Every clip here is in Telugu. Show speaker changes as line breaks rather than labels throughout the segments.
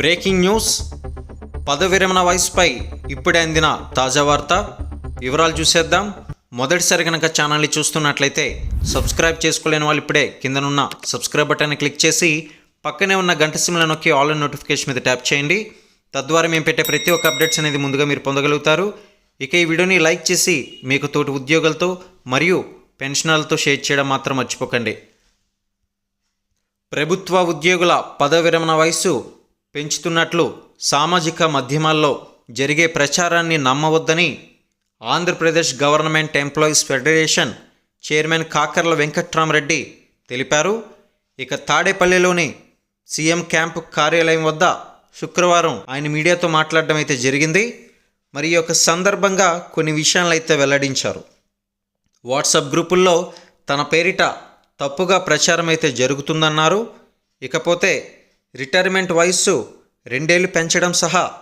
Breaking news. పదవి విరమణ వయసుపై ఇప్పుడే అందిన తాజా వార్త. వివరాలు చూసేద్దాం. మొదటిసారి కనుక ఛానల్ని చూస్తున్నట్లయితే సబ్స్క్రైబ్ చేసుకోలేని వాళ్ళు ఇప్పుడే కిందనున్న సబ్స్క్రైబ్ బటన్ని క్లిక్ చేసి పక్కనే ఉన్న గంట సిమ్లో నొక్కి ఆల్ నోటిఫికేషన్ మీద ట్యాప్ చేయండి. తద్వారా మేము పెట్టే ప్రతి ఒక్క అప్డేట్స్ అనేది ముందుగా మీరు పొందగలుగుతారు. ఇక ఈ వీడియోని లైక్ చేసి మీకు తోటి ఉద్యోగులతో మరియు పెన్షనర్లతో షేర్ చేయడం మాత్రం మర్చిపోకండి. ప్రభుత్వ ఉద్యోగుల పదవి విరమణ వయస్సు పెంచుతున్నట్లు సామాజిక మాధ్యమాల్లో జరిగే ప్రచారాన్ని నమ్మవద్దని Andhra Pradesh government employees federation chairman Kakarla Venkatrama Reddy తెలిపారు. ఇక తాడేపల్లిలోని సీఎం క్యాంపు కార్యాలయం వద్ద శుక్రవారం ఆయన మీడియాతో మాట్లాడడం అయితే జరిగింది. మరి యొక్క సందర్భంగా కొన్ని విషయాలను అయితే వెల్లడించారు. వాట్సాప్ గ్రూపుల్లో తన పేరిట తప్పుగా ప్రచారం అయితే జరుగుతుందన్నారు. ఇకపోతే రిటైర్మెంట్ వయస్సు రెండేళ్ళు పెంచడం సహా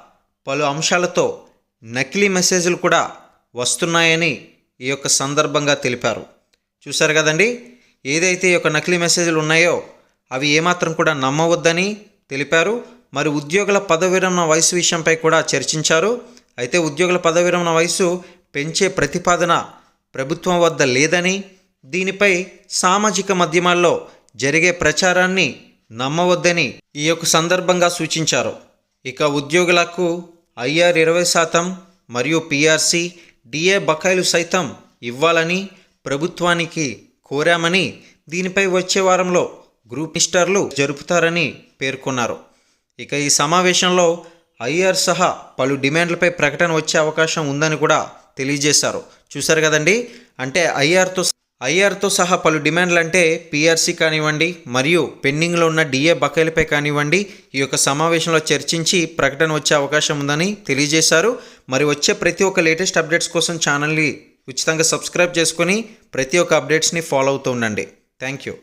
పలు అంశాలతో నకిలీ మెసేజ్లు కూడా వస్తున్నాయని ఈ యొక్క సందర్భంగా తెలిపారు. చూశారు కదండి? ఏదైతే ఈ యొక్క నకిలీ మెసేజ్లు ఉన్నాయో అవి ఏమాత్రం కూడా నమ్మవద్దని తెలిపారు. మరి ఉద్యోగుల పదవిరమణ వయసు విషయంపై కూడా చర్చించారు. అయితే ఉద్యోగుల పదవిరమణ వయసు పెంచే ప్రతిపాదన ప్రభుత్వం వద్ద లేదని దీనిపై సామాజిక మాధ్యమాల్లో జరిగే ప్రచారాన్ని నమ్మవద్దని ఈ యొక్క సందర్భంగా సూచించారు. ఇక ఉద్యోగులకు ఐఆర్ ఇరవై శాతం మరియు పిఆర్సి డిఏ బకాయిలు సైతం ఇవ్వాలని ప్రభుత్వానికి కోరామని దీనిపై వచ్చే వారంలో గ్రూప్ మిస్టర్లు జరుపుతారని పేర్కొన్నారు. ఇక ఈ సమావేశంలో ఐఆర్ సహా పలు డిమాండ్లపై ప్రకటన వచ్చే అవకాశం ఉందని కూడా తెలియజేశారు. చూశారు కదండి? అంటే ఐఆర్తో ఐఆర్తో సహా పలు డిమాండ్లు అంటే పిఆర్సీ కానివ్వండి మరియు పెండింగ్లో ఉన్న డిఏ బకాయిలపై కానివ్వండి ఈ యొక్క సమావేశంలో చర్చించి ప్రకటన వచ్చే అవకాశం ఉందని తెలియజేశారు. మరి వచ్చే ప్రతి ఒక్క లేటెస్ట్ అప్డేట్స్ కోసం ఛానల్ని ఉచితంగా సబ్స్క్రైబ్ చేసుకొని ప్రతి ఒక్క అప్డేట్స్ని ఫాలో అవుతూ ఉండండి. Thank you.